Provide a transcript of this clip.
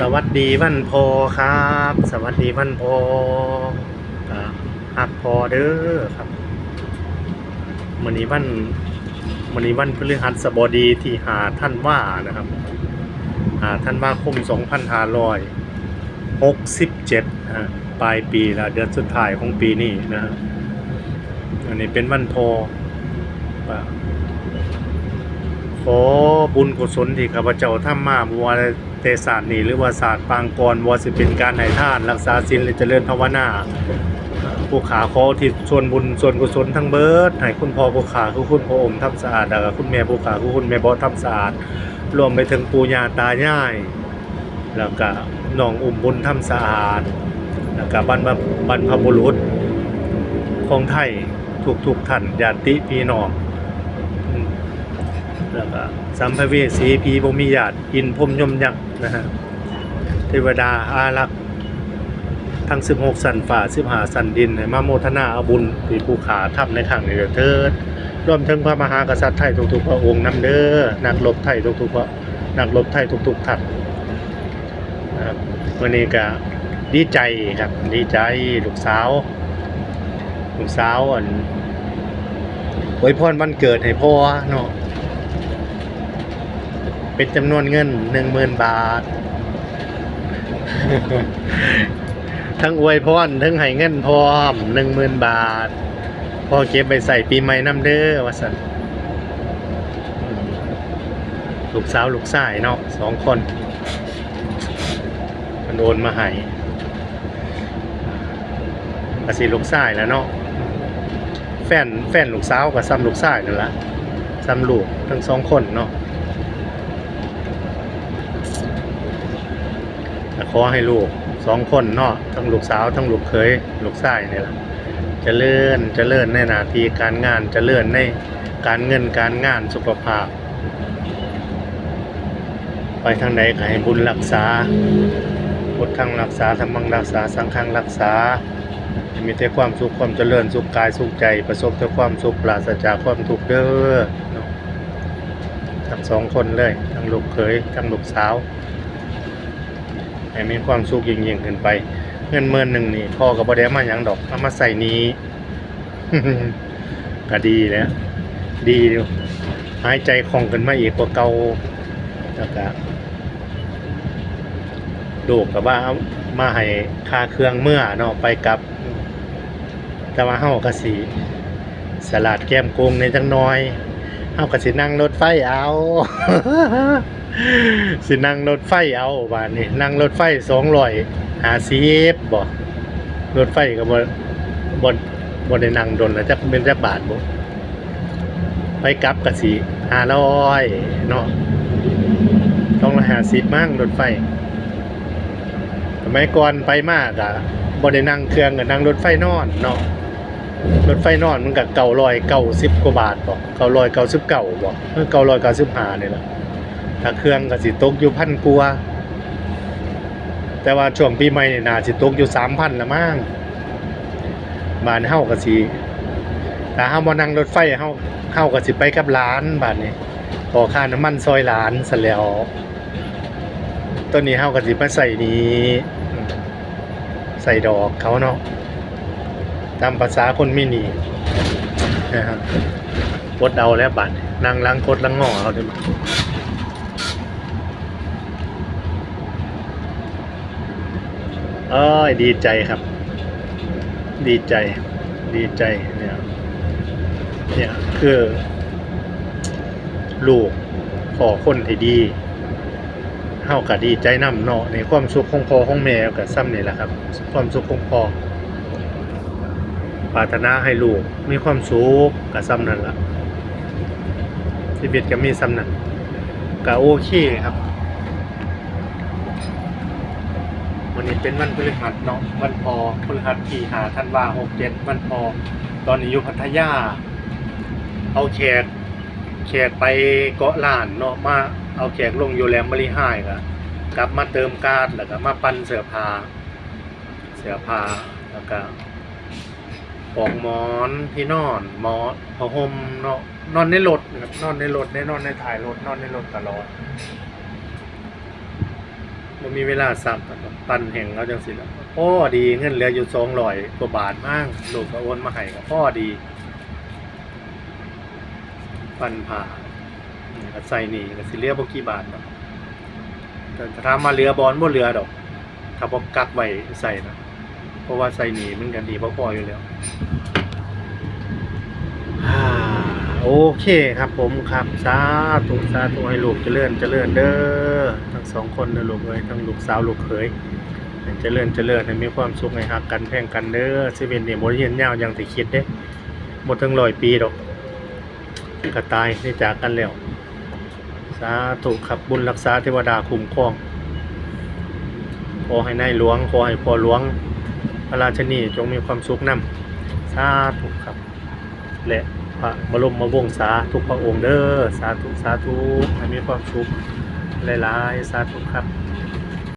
สวัสดีวันพอครับ สวัสดีวันพอฮักพอเด้อครับวันนี้วันวันนี้วันพฤหัสบดีที่หาท่านว่านะครับหาท่านว่าคมสองพันห้าร้อยหกสิบเจ็ดฮะปลายปีแล้วเดือนสุดท้ายของปีนี้นะฮะอันนี้เป็นวันพอขอบุญกุศลที่ข้าพเจ้าทำมาบัว เตศาสตร์นี่หรือว่าศาสตร์ปางกรวสิเป็นการให้ท่านรักษาศีลหรือเจริญภาวนาผู้ขาขอที่ส่วนบุญส่วนกุศลทั้งเบิดให้คุณพ่อผู้ขาคือคุณพ่ออมทำสะอาดแล้วก็คุณแม่ผู้ขาคือคุณแม่บอทำสะอาดรวมไปถึงปู่ย่าตายายแล้วก็น้องอุ่มบุญทำสะอาดแล้วก็บรรพบรรพบุรุษของไทยทุกๆท่านญาติพี่น้อง แล้วก็สัมภเวสีผีบ่มีญาติอินพรมยมยักษ์นะฮะเทวดาอารักษ์ทั้ง 16 สันฝ่า15สันดินมาโมทนาอาบุญที่ผู้ขาทำในครั้งนี้เถิดรวมถึงพระมหากษัตริย์ไทยทุกๆพระองค์นำเด้อนักรบไทยทุกๆพระนักรบไทยทุกๆท่านนะครับวันนี้ก็ดีใจครับดีใจลูกสาวลูกสาวอันอวยพรวันเกิดให้พ่อเนาะ เป็นจำนวนเงินหนึ่งหมื่นบาท ทั้งอวยพรทั้งให้เงินพร้อมหนึ่งหมื่นบาท พอเก็บไปใส่ปีใหม่น้ำเด้อวะสันลูกสาวลูกชายเนาะสองคน มันโอนมาให้กสิลูกชายแล้วเนาะแฟนแฟนลูกสาวกับซ้ำลูกชายนั่นละซ้ำลูกทั้งสองคนเนาะ แต่ข อให้ลูกสองคนเนาะทั้งลูกสาวทั้งลูกเขยลูกชายนี่แหละจะเลื่อนจะเลื่อนในหน้าที่การงานจะเลื่อนในการเงินการงานสุขภาพ ไปทางไหนก็ให้บุญรักษาพุทธังรักษาธรรมังรักษาสังฆังรักษามีแต่ความสุขความเจริญสุขกายสุขใจ ประสบแต่ความสุขปราศจากความทุกข์เด้อเนาะทั้งสองคนเลยทั้งลูกเขยทั้งลูกสาว ให้มีความสุขยิ่งยิ่งขึ้นไป เงินเมื่นหนึ่งนี่พ่อกับบ่ได้มาหยังดอกเอามาใส่นี้ก็ดีแล้วดีหายใจคล่องขึ้นมาอีกกว่าเก่าแล้วก็ลูกกับว่าเอามาให้ค่าเครื่องเมื่อเนาะไปกับแต่ว่าเฮาก็สิสลัดแก้มโกงในจังน้อย เฮาก็สินั่งรถไฟเอาสินั่งรถไฟเอาบาดนี้นั่งรถไฟสองร้อยหาสิบบ่รถไฟก็บ่บ่บ่ได้นั่งดนแล้วจักเป็นจักบาทบ่ไปกลับก็สิห้าร้อยเนาะต้องละหาสิบมั่งรถไฟสมัยก่อนไปมากอะบ่ได้นั่งเครื่องก็นั่งรถไฟนอนเนาะ รถไฟนอนมันก็เก้าร้อยเก้าสิบกว่าบาทบ่เก้าร้อยเก้าสิบเก้าบ่เก้าร้อยเก้าสิบห้านี่ยแหละถ้าเครื่องก็สิตกอยู่พันกว่าแต่ว่าช่วงปีใหม่เนี่ยนาสิตกอยู่สามพันละมั้งบานเฮาก็สิถ้าเฮาบ่นั่งรถไฟเฮาเฮาก็สิไปกับหลานบานนี้ขอค่าน้ำมันซอยหลานซะแล้วตัวนี้เฮาก็สิมาใส่นี้ใส่ดอกเขาเนาะ ตามภาษาคนไมีหนีนะฮะกดเอาแล้วบัดนี้นั่งล้างกดล้างงอเอาเด้อเอ้ยดีใจครับ ดีใจ ดีใจเนี่ยเนี่ยคือลูกขอคนที่ดีเฮาก็ดีใจนำเนาะในความสุขของพ่อของแม่ก็ซ้ำนี่แหละครับ ความสุขของพ่อ ปรารถนาให้ลูกมีความสุขก็ซ้ำนั่นล่ะชีวิตก็มีซ้ำนั่นก็โอเคครับ วันนี้เป็นวันพฤหัสเนาะวันพอพฤหัสที่หาธันว่าหกเจ็ดวันพอ ตอนนี้อยู่พัทยา เอาแขกแขกไปเกาะล้านเนาะมาเอาแขกลงอยู่แลมบริหายก็กลับมาเติมกาดแล้วก็มาปั่นเสื้อผ้าเสื้อผ้าแล้วก็ ปอกหมอนที่นอนหมอนผ้าห่มเนาะนอนในรถนะครับนอนในรถได้นอนในถ่ายรถนอนในรถตลอดมันมีเวลาสับนะครับปั่นแห่งเอาจังสิละพ่อดีเงินเหลืออยู่สองร้อยกว่าบาทมั่งลูกก็โอนมาให้กับพ่อดีปันผ่าอืมก็ใส่หนี่ก็สิเลือบกี่บาทเนาะแต่ถ้ามาเหลือบอลบ่เหลือดอก ถ้าบ่กักไว้ใส่นะ เพราะว่าใส่หนีมันกันดีพอพออยู่แล้วอ่าโอเคครับผมครับสาธุสาธุให้ลูกเจริญเจริญเด้อทั้งสองคนนะลูกเอ้ยทั้งลูกสาวลูกเขยเจริญเจริญให้มีความสุขให้ฮักกันแพงกันเด้อชีวิตนี่บ่ได้ยืนยาวอย่างที่คิดเด้บ่ถึงร้อยปีดอกก็ตายได้จากกันแล้วสาธุครับบุญรักษาเทวดาคุ้มครองขอให้นายหลวงขอให้พ่อหลวง พระราชนีจงมีความสุขนำสาธุครับ และพระบรมวงศาทุกพระองค์เด้อสาธุสาธุให้มีความสุขหลายๆสาธุครับ